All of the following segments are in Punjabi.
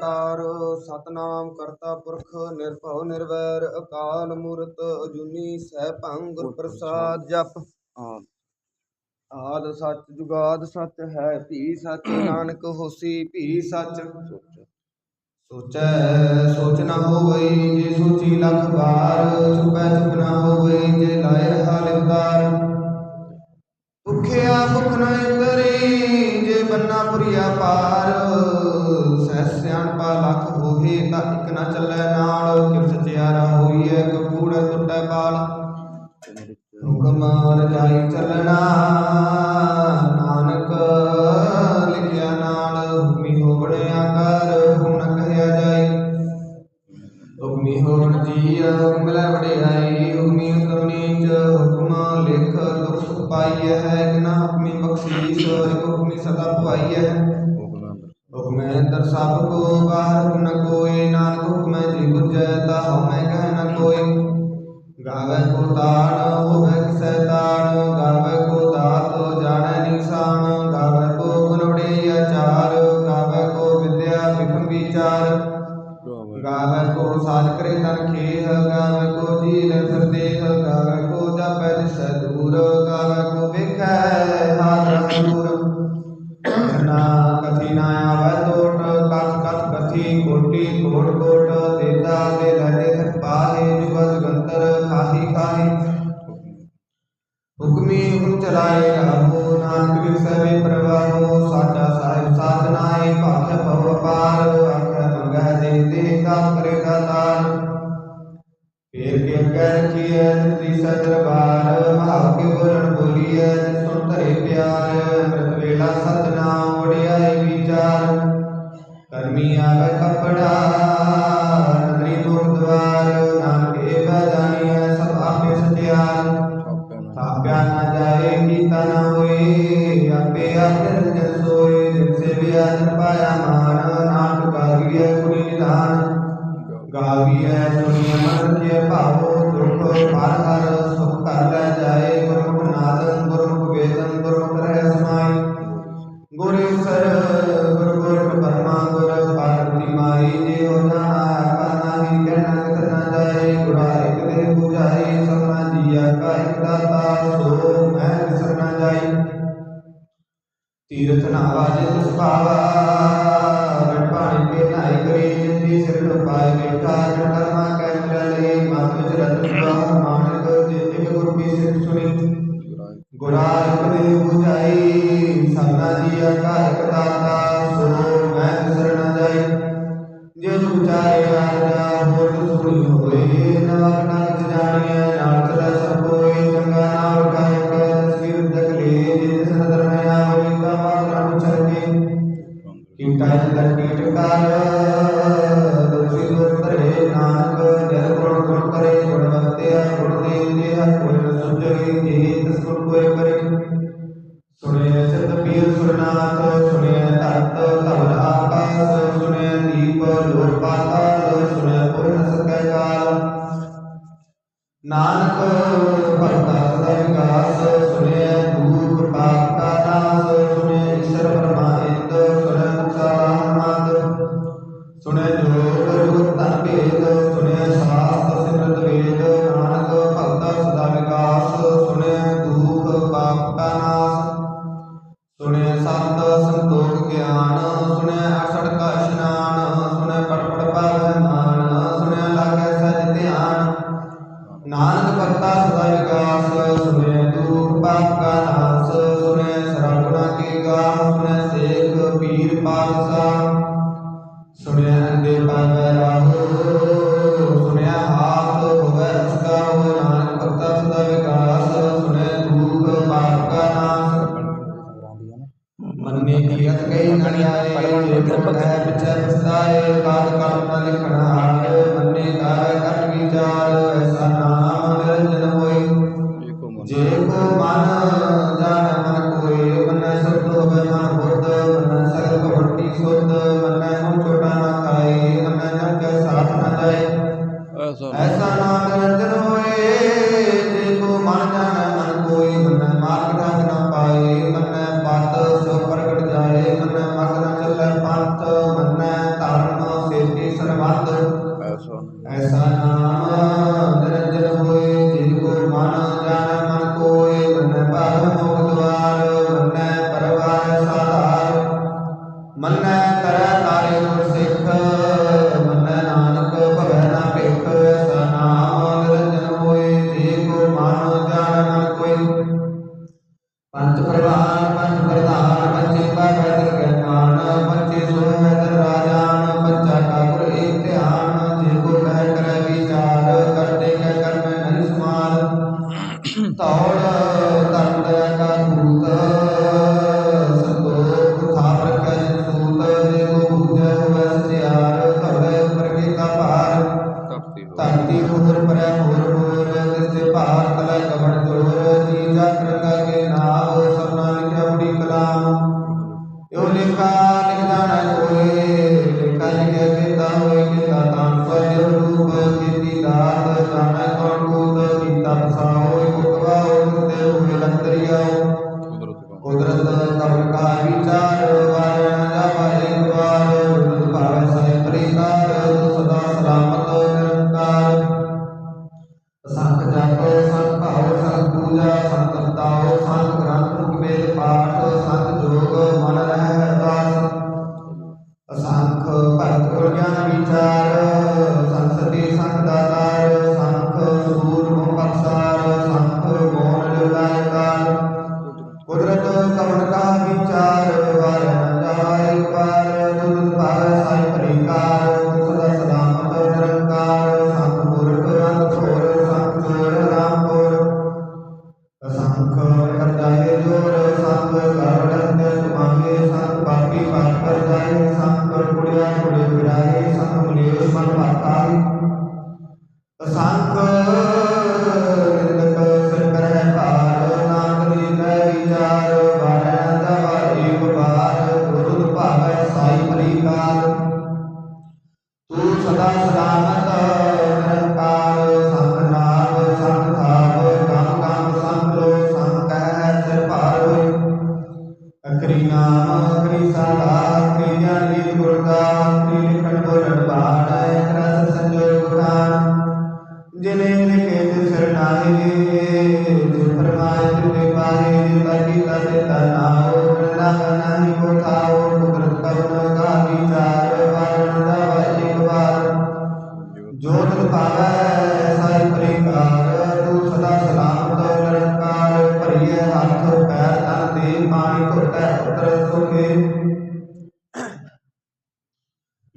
ਨਿਰਾਕਾਰ ਸਤਨਾਮ ਕਰਤਾ ਪੁਰਖ ਨਿਰਭਉ ਨਿਰਵੈਰ ਅਕਾਲ ਮੂਰਤ ਅਜੂਨੀ ਸਹਿ ਭੰਗ ਪ੍ਰਸਾਦ ਜਪ। ਆਦ ਸਤ ਜੁਗਾਦ ਸਤ ਹੈ ਭੀ ਸਤ ਨਾਨਕ ਹੋਸੀ ਭੀ ਸਚ। ਸੋਚੈ। ਸੋਚ ਨਾ ਹੋਵੇ ਜੇ ਸੋਚੀ ਲਖ ਬਾਰ ਚੁਪੈ ਚੁਪ ਨਾ ਹੋਵਈ ਜੇ ਲਾਇ ਹਾਲਿ ਉਤਾਰ ਭੁਖਿਆ ਭੁਖ ਨ ਇੰਦਰੀ, ਜੇ ਬੰਨਾ ਪੁਰੀਆ ਪਾਰ। ਸਹਿ ਸਿਆਣਪਾ ਲਖ ਹੋਏ ਤਾਂ ਇਕ ਨਾ ਚੱਲੇ ਨਾਲ। ਕਿਵ ਸਚਿਆਰਾ ਹੋਈਐ ਕਪੂੜ ਟੁੱਟੈ ਪਾਲ। ਹੁਕਮ ਰਜਾਈ ਚੱਲਣਾ, ਨਾਨਕ ਲਿਖਿਆ ਨਾਲ ਹੁਮੀ ਹੋਵੜਿਆ ਕਾ ਹੋਏ ਗਾਵੇ ਕੋ ਤਾਣ ਹੋਵੇ ਕਿਸੈ ਤਾਣ ਗਾਵੇ ਕੋ ਦਾਤੋ, ਜਾਣੈ ਨਿਸ਼ਾਨ, ਗਾਵੇ ਕੋ ਗੁਣਵੜੇ ਆਚਾਰ, ਗਾਵੇ ਕੋ ਵਿਦਿਆ ਵਿਖਮ ਵਿਚਾਰ। ਗਾਵੇ ਕੋ ਸਾਜ ਕਰੇ ਤਨ ਖੇਹ, ਗਾਵੇ ਕੋ ਜੀ ਰਸਰ ਦੇਹ, ਗਾਵੇ ਕੋ ਜਪੈ ਸਦੂਰ ਗਾਵੇ ਕੋ ਵਿਖੈ ਤ੍ਰੀ ਸਦਰਬਾਰ ਮਹਾਕਿ ਪੁਰਣ ਬੋਲੀਐ ਸੁਣ ਧਰੇ ਪਿਆਰ ਅੰਮ੍ਰਿਤ ਵੇਲਾ ਸਤਨਾਮ ਵਡਿਆਈ ਵਿਚਾਰ। ਕਰਮੀ ਆਵੇ ਕਪੜਾ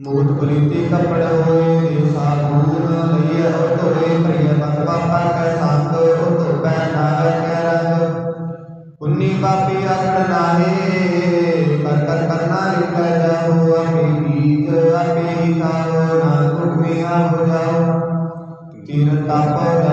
ਮੂਤ ਪ੍ਰੀਤੀ ਕਪੜ ਹੋਏ ਦੇ ਸਾਧੂਨ ਲਈਏ ਹੋਏ ਪ੍ਰਿਯ ਮਤ ਪਾਪਾ ਕੈ ਸੰਤ ਉਤ ਪੈ ਨਾਰ ਕੈ ਰੰਗ। ਉਨੀ ਪਾਪੀ ਆਖੜ ਨਾਹੇ, ਕਰ ਕਰ ਕਰਨਾ ਲਿਖੈ ਜਾਉ ਆਪੇ ਗੀਤ ਆਪੇ ਹੀ ਕਾਰੋ ਨਾ ਤੁਮੇ ਆ ਹੋ ਜਾਉ ਤਿਨ ਤਪ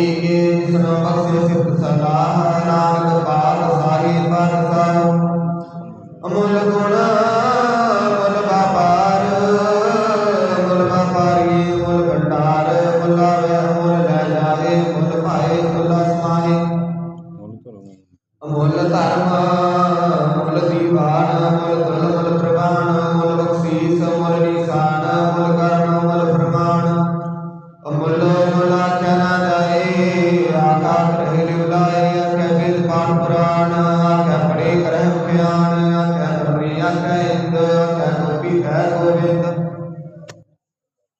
ini ke Surabaya Surabaya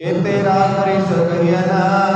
ਕਿ ਤੇਰਾ ਪਰਿਸ ਕਹਿਆ ਨਾ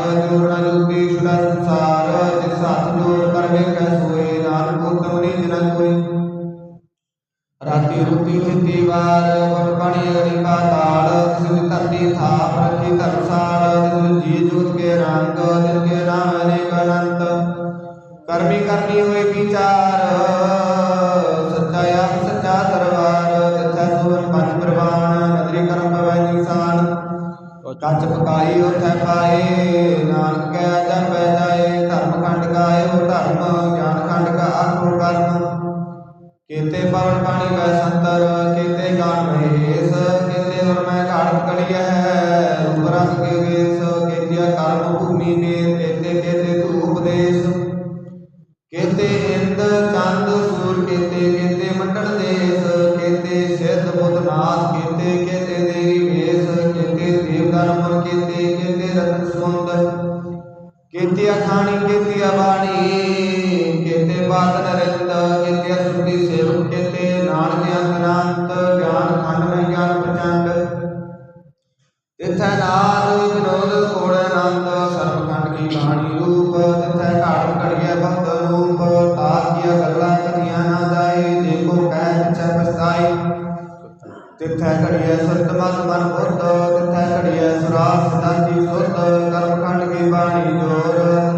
था ਕੇਤੇ ਇੰਦ ਚੰਦ ਸੂਰ ਕੇਤੇ ਕੇਤੇ ਮੰਡਲ ਦੇਸ, ਕੇਤੇ ਸਿੱਧ ਬੁੱਧ ਨਾਥ, ਕੇਤੇ ਕੇਤੇ ਦੇਵੀ ਵੇਸ ਕੇਤੇ ਦੇਵ ਧਰਮ ਕੇਤੇ ਕੇਤੇ ਰਤਨ ਸੋਨ ਘੜੀਐ ਸੁਰਤ ਮਨ ਮਨ ਪੁਰਤ ਕਿਥੈ ਘੜੀਐ ਸੁਰਾ ਸਦਾ ਦੀ ਸੁਰਤ ਕਰਮ ਖੰਡ ਕੀ ਬਾਣੀ ਜੋਰ।